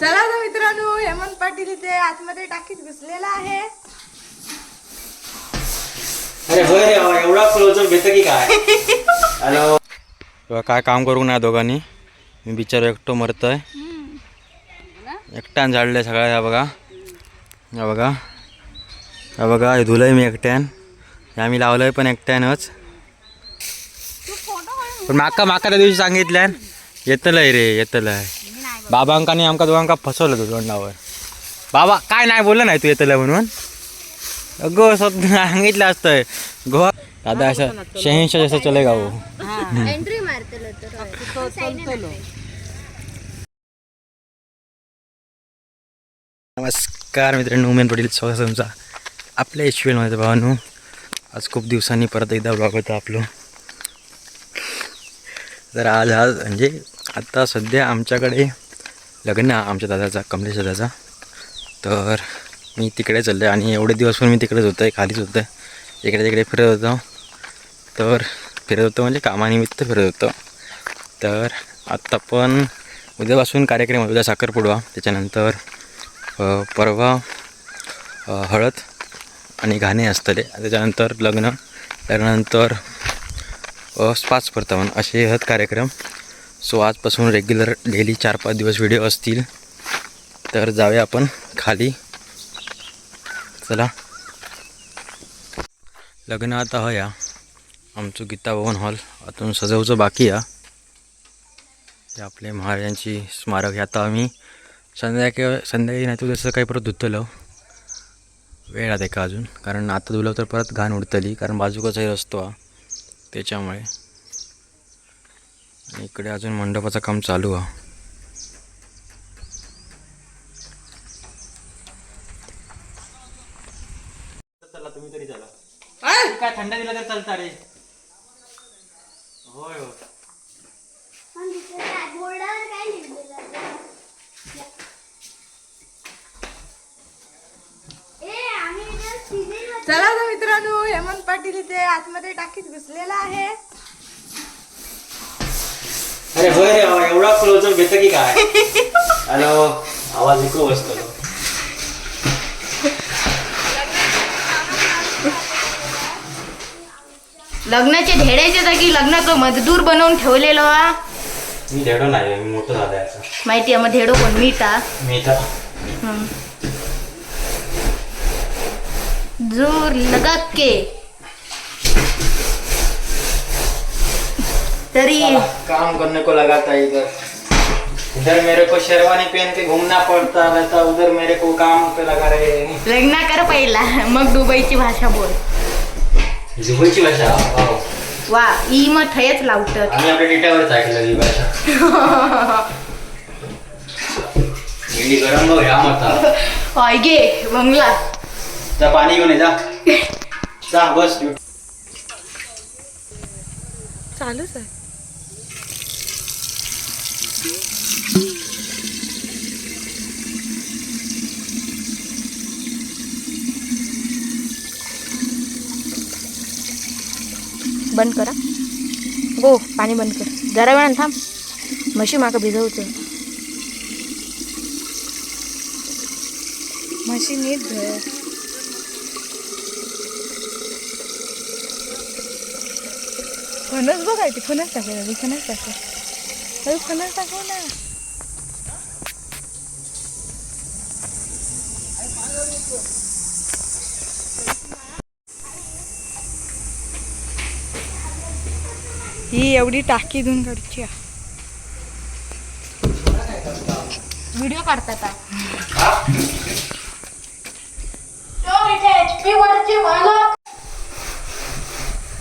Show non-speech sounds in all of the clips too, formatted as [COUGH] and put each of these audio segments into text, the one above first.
चला तर मित्रांनो हेमंत पाटील इथे आतमध्ये टाकीत घुसलेला आहे. अरे होय रे बाबा, एवढा क्लोजर भेट की काय? [LAUGHS] हॅलो काय काम करू ना दोघांनी? मी बिचारो एकटो मरतोय. एकट्यान झाडलंय सगळ्या ह्या बघा. या बघा. या बघा हे धुलंय मी एकट्यान. हे आम्ही लावलंय पण एकट्यानच. पण माका माका त्या दिवशी सांगितल्यान येतलंय रे येतलंय. बाबांकानी आमका दोघांका फसवलं तू तोंडावर. बाबा काय नाही बोललं नाही तू येतलंय म्हणून? अगो स्वतः सांगितलं असतंय. गो दादा असं शहाऐंशी जसं चले गाव एंट्री मारतलो तर नमस्कार मित्रांनो उमेन पटेल स्वागत तुमचा आपल्या एच मध्ये भावानो. आज खूप दिवसांनी परत एकदा ब्लॉग होता आपलं. तर आज आज म्हणजे आत्ता सध्या आमच्याकडे लग्न आमच्या दादाचा कमलेश दादाचा तर मी तिकडे चाललो आणि एवढे दिवस पण मी तिकडेच होतो आहे खालीच होतं इकडे तिकडे फिरत होतो. तर फिरत होतो म्हणजे कामानिमित्त फिरत होतो. तर आत्ता पण उद्यापासून कार्यक्रम आहे, उद्या साखरपुडवा. त्याच्यानंतर परवा हळद आणि घाणे असतले त्याच्यानंतर लग्न त्यानंतर पाच परतावन असे हत कार्यक्रम. सो आजपासून रेग्युलर डेली चार पाच दिवस व्हिडिओ असतील. तर जाऊया आपण खाली. चला. लग्न आता हया. आमचं गीता भवन हॉल आतून सजवचं बाकी या. आपले महाराजांची स्मारक आता आम्ही संध्याकाळी संध्याकाळी नाही तर जसं काही परत धुतलं. वेळ आहे का अजून? कारण आता धुलं तर परत घाण उडतली कारण बाजूकचाही रस्तो. हा त्याच्यामुळे. आणि इकडे अजून मंडपाचं काम चालू आहे. चला तुम्ही तरी चला. काय थंड दिला तर चालता रे. होय होय बोर्डावर काय लिहिलेलं ए आम्ही इथं सीझन चला तर मित्रांनो हेमंत पाटील इथे आतमध्ये टाकीत घुसलेला आहे. अरे होय रे एवढा क्लोजर भेट की काय? हॅलो आवाज इको बसतो. लग्नाचे धेड्याच्या जागी लग्नाचं मजदूर बनवून ठेवलेलं हा. मी धेडो नाही मी मोठं झालं याचा माहिती आहे मग धेडो कोण? मीठा मी तर जोर लगा के। तरी काम करने को लगाता है इधर। इधर मेरे को शेरवानी पहन के घूमना पड़ता रहता उधर मेरे को काम पे लगा रहे। लग्न कर पहिला मग दुबईची भाषा बोल। जुबईची भाषा? वाव. वा ई मग ठयच लावत आम्ही आपल्या डेटावरच ऐकलं ही भाषा. [LAUGHS] इंडी गरम नको ह्या मता गे बंगला. जा पाणी घेऊन ये जा. जा बस. चालूच आहे. बंद करा. गो पाणी बंद कर. जरा वेळानं थांब. म्हशी मागं भिजवचं म्हशी नीट धुय फणस बघायची फणस टाकायला फणस टाकू. अरे फणस टाकू ना. ही एवढी टाकी धुवून काढची आहे. व्हिडिओ काढतात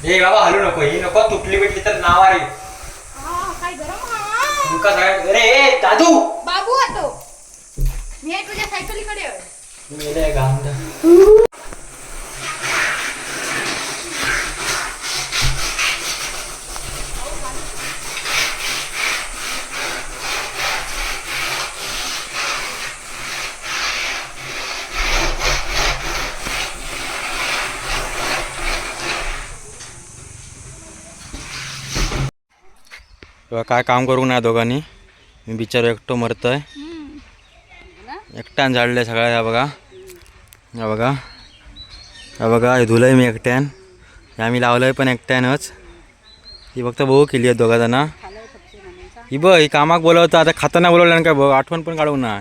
ए बाबा हलू नको ही नको तुटली बिटली तर नाव आहे तुमका सगळ्या अरे ए, दादू बाबू होतो मी आहे तुझ्या सायकलीकडे मेले घाम तेव्हा काय काम करू नाही दोघांनी? मी बिचारो एकटो मरतोय. एकट्यान झाडलंय सगळ्या ह्या बघा. या बघा. या बघा हे धुलंय मी एकट्यान. हे आम्ही लावलंय पण एकट्यानंच. ही फक्त भाऊ केली आहे दोघा जणा. ही बघ ही कामाक बोलवतं. आता खाताना बोलवलं काय बघ आठवण पण काढू ना.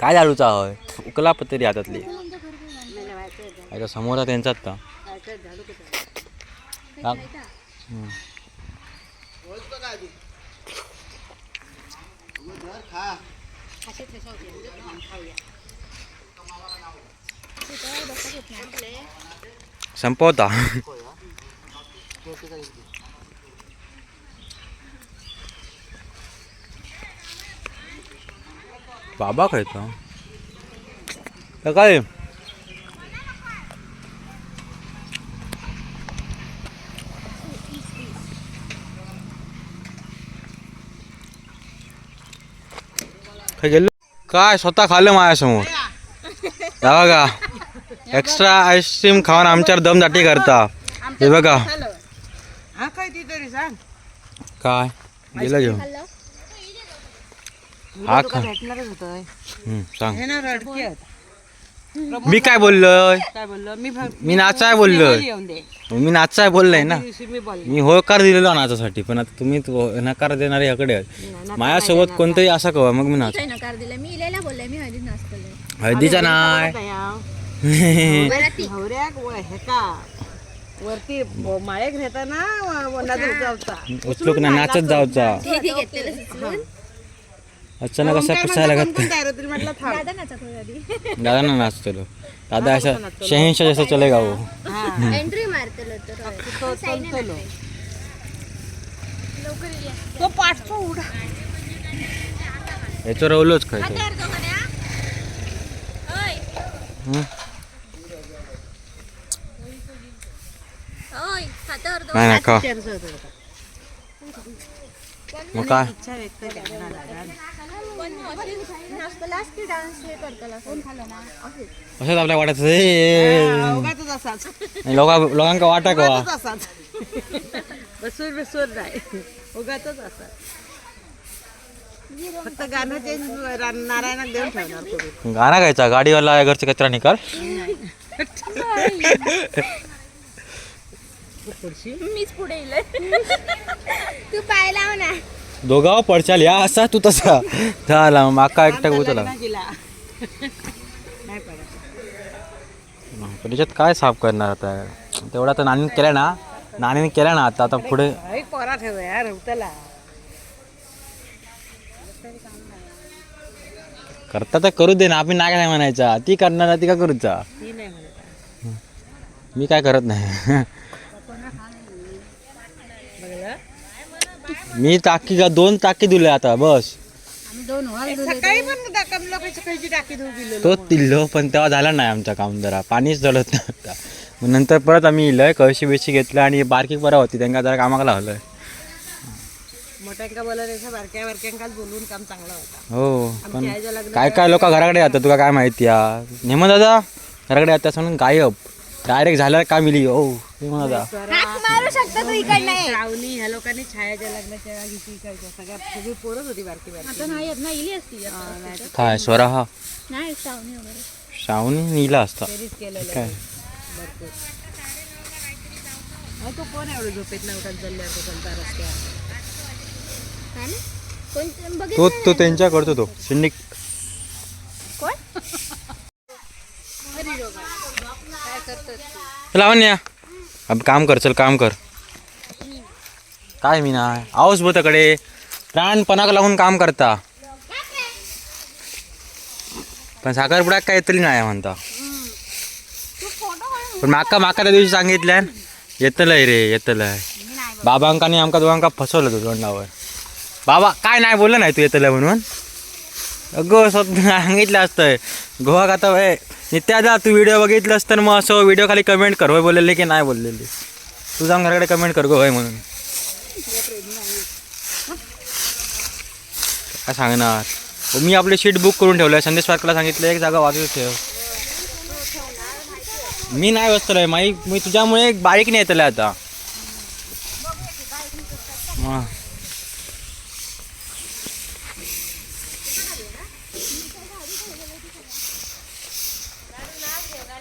काय झाडूचा होय? उकला पत्तरी हातातली. आता समोर आहे त्यांचाच तर हा. हम्म. संपवता बाबा खायचा तर काय स्वतः खाल्लं माझ्यासमोर? [LAUGHS] या बघा. एक्स्ट्रा आईस्क्रीम खाऊन आमच्यावर दमदाटी करता. हे बघा. हा काय ती तरी सांग. काय? गेलं घेऊन. हा खा. भेटणारच होतं हम्म, सांग. हे ना रडकी आहेत. मी काय बोललोय? काय बोललो? मी फक्त मी नाचाय बोललोय. येऊन दे. मी नाचाय बोललोय ना. दिवशी मी बोल मी होकार दिलेलो नाचासाठी पण आता तुम्ही तो नकार देणारे याकडे माझ्यासोबत कोणतंही असा कवा मग मी नाच नकार दिला मी हळदीचा नाय. बराती नवऱ्याक व हे का? वरती माळेक घेताना जावचा उचलूक ना नाचत जावचा. अचानक असा कसा लागत दादा नाचत ना नाचतलो. दादा असा शहेंशा जसं चलेगा हो. एंट्री मारतलो तो. पाठतो उडा याचं रवलोच. हं? नाही नाही का मग काय? इच्छा व्यक्त करणार डान्स हे करतला कोण खाल्लं ना असंच. आपल्या वाटायचं लोका लोकांका वाटा का? बसून बसून नाही उगाच असाच. फक्त गाणं नारायणात देऊन ठेवणार करून गाणं गायचा गाडीवाला आहे घरचे कचरा निकाल. मीच पुढे येईल. तू पाय लाव ना. दोघाव पडचाल या असा तू तसा. झाला माका एकटा उचला. तिला नाही पडत. पण याच्यात काय साफ करणार आता? तेवढा तर नानीने केलं ना नानीने केलं ना आता आता पुढे पोरा ठेव यार रवतला करता तर करू दे ना आपण नाही म्हणायचा. ती करणार ती का करूचा? ती नाही म्हणत. मी काय करत नाही. बघलं मी टाकी का दोन टाकी दिले आता बस. तो. तिल्लो पण तेव्हा झाला नाही आमचं काम जरा. पाणीच जळत नव्हता. मग नंतर परत आम्ही इलंय कळशी बिशी घेतलं आणि बारकी बरं होती त्यांना जरा कामाला लावलंय. मोठ्यांका बोलायचं बारक्या बारक्यांकाच बोलून काम चांगलं होता. हो पण आमच्या आईच्या लग्नात काय काय लोक घराकडे येतात तुला काय माहिती या? नेमत दादा घराकडे येतात म्हणून गायब. डायरेक्ट झाल्यावर काय मिली हो नेमत दादा. मारू शकता तू इकडनं. श्रावणी ह्या लोकांनी छायाच्या लग्नाच्या वेळा घेतली इकडच्या सगळ्या सगळी पोरच होती बारकी बारकी. आता नाही येत ना इली असती. काय स्वरा हा. नाही श्रावणी वगैरे. श्रावणी नीला असता. तेरीच केलेलं काय? भरपूर. अहो, तो कोण एवढं झोपेत उठत तो चलता रस्त्यावर तो तो त्यांच्या करतो तो? सिंडिक लावण्या अब काम कर चल काम कर. काय मी नाही आहोस बोताकडे प्राणपणाक लावून काम करता. पण साखरपुड्याक काय येतली नाही म्हणता. पण माका माका त्या दिवशी सांगितल्यान येतलंय रे येतलंय. बाबांकानी आमका दोघांका फसवलं तू तोंडावर. बाबा काय नाही बोललं नाही तू येतलं म्हणून? अगं सांगितलं असतंय. गोवा आता वय नित्यादा तू व्हिडिओ बघितलंस तर मग असं व्हिडिओ खाली कमेंट कर. होय बोललेले की नाही बोललेले? तू जाऊन घराकडे कमेंट कर गो होय म्हणून. काय सांगणार? हो, मी आपली शीट बुक करून ठेवलं आहे संदेश पार्कला सांगितलं एक जागा वाजवत ठेव. मी नाही बसतलोय माई. मी तुझ्यामुळे एक बाईक नाही येतलं आता. हां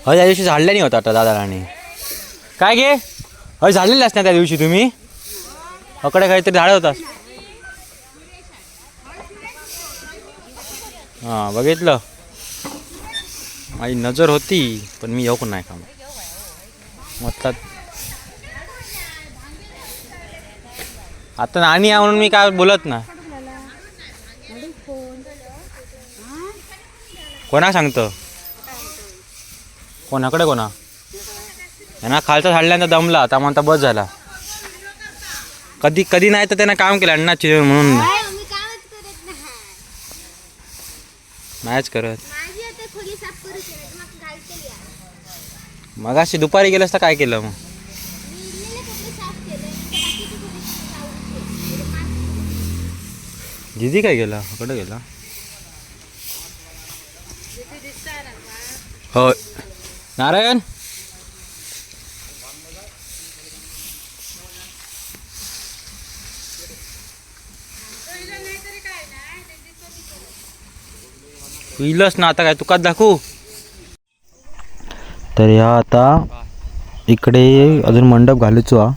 अरे त्या दिवशी झाडले नाही होता आता दादाराणी. काय घे अरे झाडलेले ना त्या दिवशी तुम्ही? अकडे काहीतरी झाड होता. हां बघितलं. माझी नजर होती पण मी येऊ पण नाही का म्हटलं आता नाणी आहे म्हणून मी काय बोलत ना कोणा सांगतं? कोणाकडे कोणा? यांना खालचा झाडल्यानंतर दमला आता म्हणता बस झाला. कधी कधी नाही तर त्यानं काम केलं अण्णा चिर म्हणून. काय मी कामच करत नाही. नाहीच करत. माझी आता खोली साफ करू शकत मग अशी दुपारी गेलंस तर काय केलं मग. दिदी काय गेला? कुठं गेला. हो नारायण? पिलंच ना आता काय तुकाच दाखवू? तर ह्या आता इकडे अजून मंडप घालूचो हा.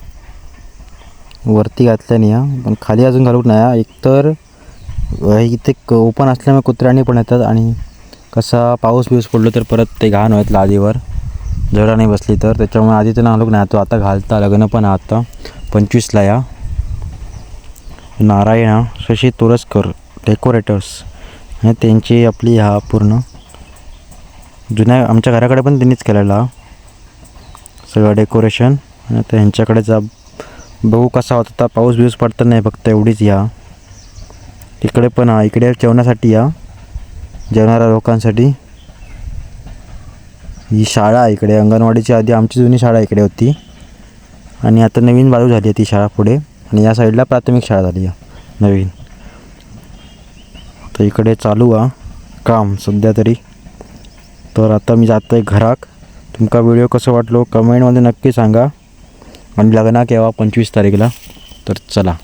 वरती घातल्याने हा पण खाली अजून घालूक नाही हा. एकतर इथे ओपन असल्यामुळे कुत्र्याने पण येतात आणि कसा पाऊस बिऊस पडलो तर परत ते घाण व्हायत आधीवर जरा नाही बसली तर. त्याच्यामुळे आधी तर घालूक नाही तो आता घालता लग्न पण आता. पंचवीसला या. नारायण हा, शशी तोरसकर डेकोरेटर्स आणि त्यांची आपली हा पूर्ण. जुन्या आमच्या घराकडे पण त्यांनीच केलेला. सगळं डेकोरेशन आणि त्यांच्याकडे जा बघू कसा होता. पाऊस बिऊस पडता नाही फक्त एवढीच या. तिकडे पण हा इकडे जेवणासाठी या. जेवणाऱ्या लोकांसाठी. ही शाळा इकडे. अंगणवाडीची आधी आमची जुनी शाळा इकडे होती. आणि आता नवीन बाजू झाली आहे ती शाळा पुढे. आणि या साईडला प्राथमिक शाळा झाली आहे. नवीन. तर इकडे चालू आ काम सध्या तरी. तर आता मी जातो आहे घराक तुमका व्हिडिओ कसं वाटलो? कमेंटमध्ये नक्की सांगा. आणि लग्नाक केव्हा पंचवीस तारीखला. तर चला.